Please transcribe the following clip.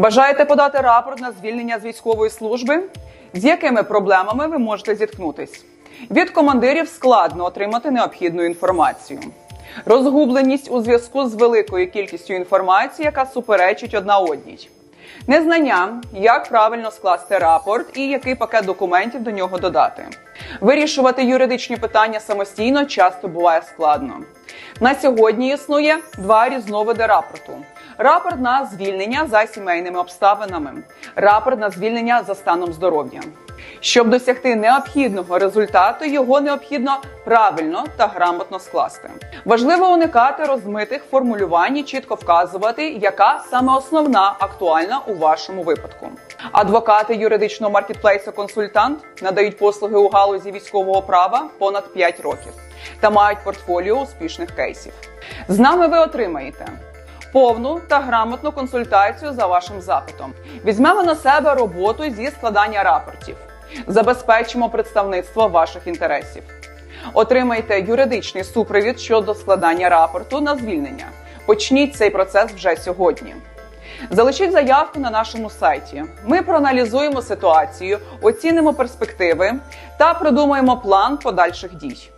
Бажаєте подати рапорт на звільнення з військової служби? З якими проблемами ви можете зіткнутись? Від командирів складно отримати необхідну інформацію. Розгубленість у зв'язку з великою кількістю інформації, яка суперечить одна одній. Незнання, як правильно скласти рапорт і який пакет документів до нього додати. Вирішувати юридичні питання самостійно часто буває складно. На сьогодні існує два різновиди рапорту: рапорт на звільнення за сімейними обставинами, рапорт на звільнення за станом здоров'я. Щоб досягти необхідного результату, його необхідно правильно та грамотно скласти. Важливо уникати розмитих формулювань і чітко вказувати, яка саме основна актуальна у вашому випадку. Адвокати юридичного маркетплейсу консультант надають послуги у галузі військового права понад 5 років та мають портфоліо успішних кейсів. З нами ви отримаєте повну та грамотну консультацію за вашим запитом. Візьмемо на себе роботу зі складання рапортів, забезпечимо представництво ваших інтересів. Отримайте юридичний супровід щодо складання рапорту на звільнення. Почніть цей процес вже сьогодні. Залишіть заявку на нашому сайті. Ми проаналізуємо ситуацію, оцінимо перспективи та продумаємо план подальших дій.